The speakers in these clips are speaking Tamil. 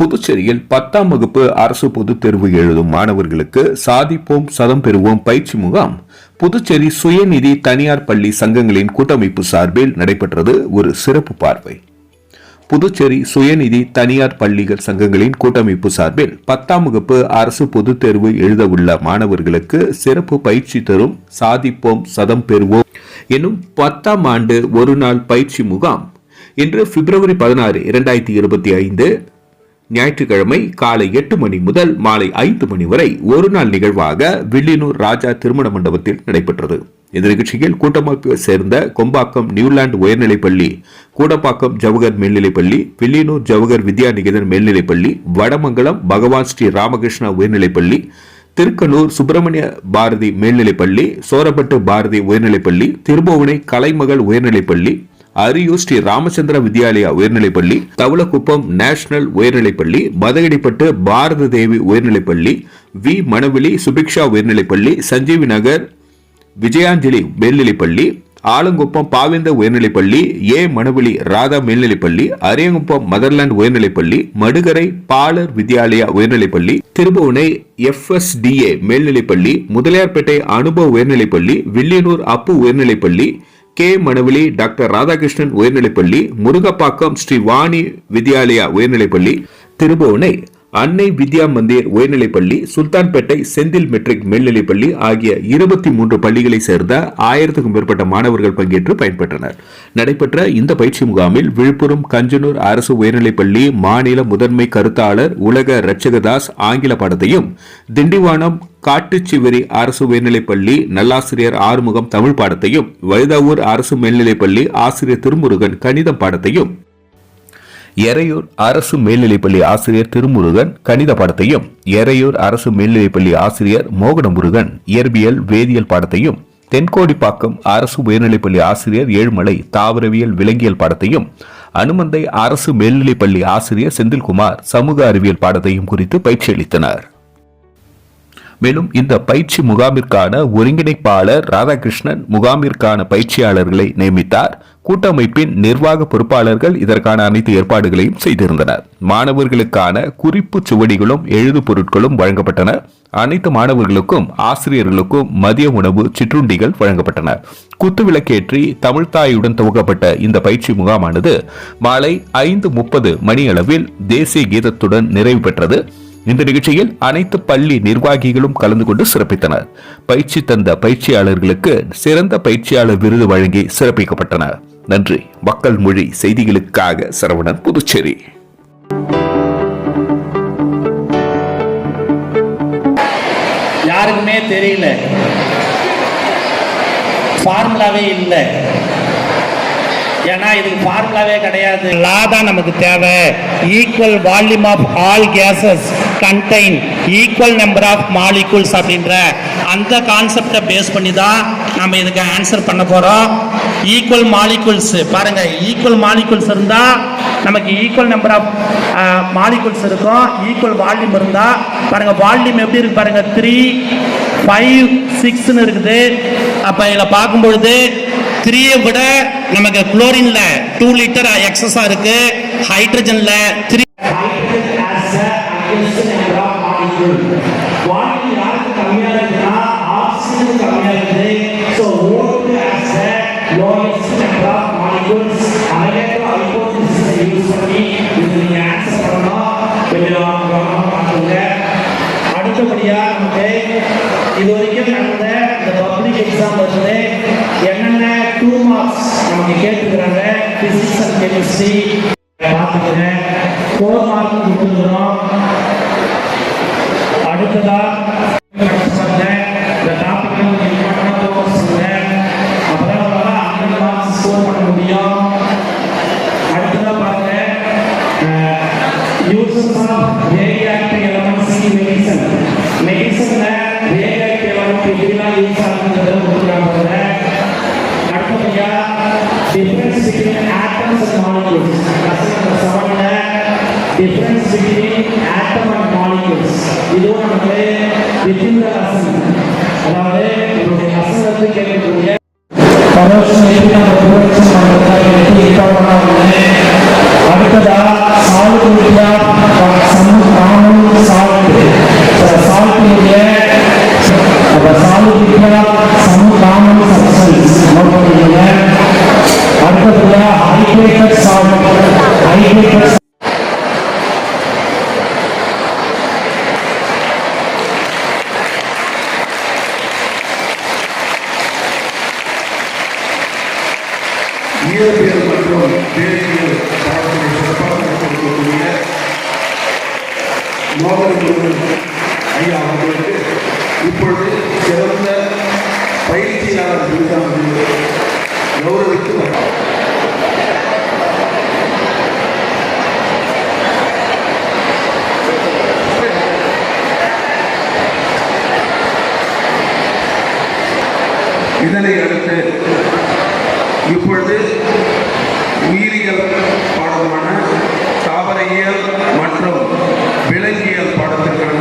புதுச்சேரியில் பத்தாம் வகுப்பு அரசு பொதுத் தேர்வு எழுதும் மாணவர்களுக்கு சாதிப்போம் சதம் பெறுவோம் பயிற்சி முகாம். புதுச்சேரி சுயநிதி தனியார் பள்ளி சங்கங்களின் கூட்டமைப்பு சார்பில் நடைபெற்றது ஒரு சிறப்பு பார்வை. புதுச்சேரி சுயநிதி தனியார் பள்ளிகள் சங்கங்களின் கூட்டமைப்பு சார்பில் பத்தாம் வகுப்பு அரசு பொதுத் தேர்வு எழுதவுள்ள மாணவர்களுக்கு சிறப்பு பயிற்சி தரும் சாதிப்போம் சதம் பெறுவோம் எனும் பத்தாம் ஆண்டு ஒரு நாள் பயிற்சி முகாம். இன்று பிப்ரவரி பதினாறு இரண்டாயிரத்தி இருபத்தி ஐந்து ஞாயிற்றுக்கிழமை காலை எட்டு மணி முதல் மாலை ஐந்து மணி வரை ஒரு நாள் நிகழ்வாக வில்லியனூர் ராஜா திருமண மண்டபத்தில் நடைபெற்றது. இந்த நிகழ்ச்சியில் கூட்டமைப்பை சேர்ந்த கொம்பாக்கம் நியூலாந்து உயர்நிலைப்பள்ளி கூடப்பாக்கம் ஜவஹர் மேல்நிலைப்பள்ளி வில்லியனூர் ஜவஹர் வித்யா நிகேதன் மேல்நிலைப்பள்ளி வடமங்கலம் பகவான் ஸ்ரீ ராமகிருஷ்ணா உயர்நிலைப்பள்ளி திருக்கனூர் சுப்பிரமணிய பாரதி மேல்நிலைப்பள்ளி சோரப்பட்டு பாரதி உயர்நிலைப்பள்ளி திருபுவனை கலைமகள் உயர்நிலைப்பள்ளி அரியூர் ஸ்ரீ ராமச்சந்திர வித்யாலயா உயர்நிலைப்பள்ளி தவளக்குப்பம் நேஷனல் உயர்நிலைப்பள்ளி மதகடிப்பட்டு பாரத தேவி உயர்நிலைப்பள்ளி வி. மணவெளி சுபிக்ஷா உயர்நிலைப்பள்ளி சஞ்சீவி நகர் விஜயாஞ்சலி மேல்நிலைப்பள்ளி ஆலங்குப்பம் பாவேந்த உயர்நிலைப்பள்ளி ஏ. மணவெளி ராதா மேல்நிலைப்பள்ளி அரியங்குப்பம் மதர்லாந்து உயர்நிலைப்பள்ளி மடுகரை பாலர் வித்யாலயா உயர்நிலைப்பள்ளி திருபுவனை எஃப்எஸ்டிஏ மேல்நிலைப்பள்ளி முதலியார்பேட்டை அனுபவ உயர்நிலைப்பள்ளி வில்லியனூர் அப்பு உயர்நிலைப்பள்ளி கே. மணவெளி டாக்டர் ராதாகிருஷ்ணன் உயர்நிலைப்பள்ளி முருகப்பாக்கம் ஸ்ரீ வாணி வித்யாலயா உயர்நிலைப்பள்ளி திருபுவனை. அன்னை வித்யா மந்திர் உயர்நிலைப்பள்ளி சுல்தான்பேட்டை செந்தில் மெட்ரிக் மேல்நிலைப்பள்ளி ஆகிய இருபத்தி மூன்று பள்ளிகளை சேர்ந்த ஆயிரத்துக்கும் மேற்பட்ட மாணவர்கள் பங்கேற்று பயன்பெற்றனர். நடைபெற்ற இந்த பயிற்சி முகாமில் விழுப்புரம் கஞ்சனூர் அரசு உயர்நிலைப்பள்ளி மாநில முதன்மை கருத்தாளர் உலக ரட்சகதாஸ் ஆங்கில பாடத்தையும் திண்டிவானம் காட்டுச்சிவரி அரசு உயர்நிலைப்பள்ளி நல்லாசிரியர் ஆறுமுகம் தமிழ் பாடத்தையும் வழுதாவூர் அரசு மேல்நிலைப்பள்ளி ஆசிரியர் திருமுருகன் கணிதம் பாடத்தையும் எறையூர் அரசு மேல்நிலைப்பள்ளி ஆசிரியர் திருமுருகன் கணித பாடத்தையும் எறையூர் அரசு மேல்நிலைப்பள்ளி ஆசிரியர் மோகனமுருகன் இயற்பியல் வேதியியல் பாடத்தையும் தென்கோடிப்பாக்கம் அரசு உயர்நிலைப்பள்ளி ஆசிரியர் ஏழுமலை தாவரவியல் விலங்கியல் பாடத்தையும் அனுமந்தை அரசு மேல்நிலைப்பள்ளி ஆசிரியர் செந்தில்குமார் சமூக அறிவியல் பாடத்தையும் குறித்து பயிற்சியளித்தனர். மேலும் இந்த பயிற்சி முகாமிற்கான ஒருங்கிணைப்பாளர் ராதாகிருஷ்ணன் முகாமிற்கான பயிற்சியாளர்களை நியமித்தார். கூட்டமைப்பின் நிர்வாக பொறுப்பாளர்கள் இதற்கான அனைத்து ஏற்பாடுகளையும் செய்திருந்தனர். மாணவர்களுக்கான குறிப்பு சுவடிகளும் எழுது பொருட்களும் வழங்கப்பட்டன. அனைத்து மாணவர்களுக்கும் ஆசிரியர்களுக்கும் மதிய உணவு சிற்றுண்டிகள் வழங்கப்பட்டன. குத்துவிளக்கேற்றி தமிழ்தாயுடன் துவக்கப்பட்ட இந்த பயிற்சி முகாமானது மாலை ஐந்து முப்பது மணியளவில் தேசிய கீதத்துடன் நிறைவு பெற்றது. இந்த நிகழ்ச்சியில் அனைத்து பள்ளி நிர்வாகிகளும் கலந்து கொண்டு சிறப்பித்தனர். பயிற்சி தந்த பயிற்சியாளர்களுக்கு சிறந்த பயிற்சியாளர் விருது வழங்கி சிறப்பிக்கப்பட்டன நன்றி. மக்கள் மொழி செய்திகளுக்காக சரவணன் புதுச்சேரி. யாருக்குமே தெரியல. ஃபார்முலாவே இல்லை. ஏன்னா இதுக்கு ஃபார்முலாவே கிடையாது. லா தான் நமக்கு தேவை. Equal volume of all gases contain equal number of molecules அப்படின்ற அந்த கான்செப்டை பேஸ் பண்ணி தான் நம்ம இதுக்கு ஆன்சர் பண்ண போகிறோம் ஈக்குவல் மாலிகூல்ஸ் பாருங்க ஈக்குவல் மாலிகூல்ஸ் இருந்தால் நமக்கு ஈக்குவல் நம்பர் ஆஃப் மாலிகூல்ஸ் இருக்கும். ஈக்குவல் வால்யூம் இருந்தால் பாருங்க வால்யூம் எப்படி இருக்கு பாருங்க? த்ரீ ஃபைவ் சிக்ஸ்னு இருக்குது. அப்போ இதில் பார்க்கும்பொழுது த்ரீயை விட நமக்கு குளோரின்ல டூ லிட்டர் எக்ஸஸாக இருக்கு. ஹைட்ரஜனில் த்ரீ அடுத்தபடியா நமக்கு இது வரைக்கும் நடந்த இந்த பப்ளிக் எக்ஸாம் வந்து என்னென்ன டூ மார்க்ஸ் நமக்கு கேட்டுக்கிறாங்க பிசிக்ஸ் அண்ட் கெமிஸ்ட்ரி பார்த்துக்கிறேன் ஃபோர் மார்க் கொடுத்துருக்குறோம். அடுத்ததா difference between atom and molecules இதுவும் நமக்கு வித்தின் த லெசன் அதாவது நம்மளுடைய லெசன்ல கேட்கக்கூடிய பரோட்சம் எப்படி நம்ம உபயோகம் பண்ணுறதா எப்படி இருக்காங்க the high-breaker song. High-breaker song. இயற்பியல் மற்றும் வேதியியல் பாடத்தினை இப்பொழுது சிறந்த பயிற்சியாளர் விருதானது கௌரவித்து வரலாம் இதனை அடுத்து இப்பொழுது உயிரியல் பாடமான தாவரையியல் மற்றும் விலங்கியல் பாடத்திற்கான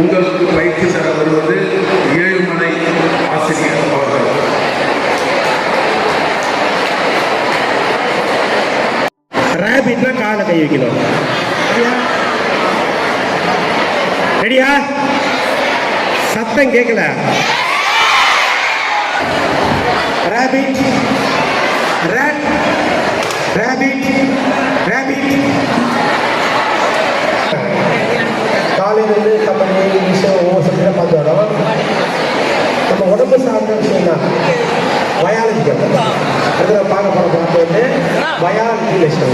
உங்களுக்கு பயிற்சி தர வருவது ஏழுமலை ஆசிரியர் அவர்கள். ரேபிட்னா காலை கை வைக்கணும். ரெடியா சத்தம் கேட்கல ரேபிட் ரேட் ரேபிட் ரேபிட் காலையிலேருந்து கம்பெனி விஷயம் ஒவ்வொரு சப்ஜெக்டாக பார்த்து வரோம். நம்ம உடம்பு சார்ந்த விஷயம் தான் பயாலஜிக்கல் அதில் பார்க்க போகிற பார்த்து வந்து பயாலஜி பயாலஜி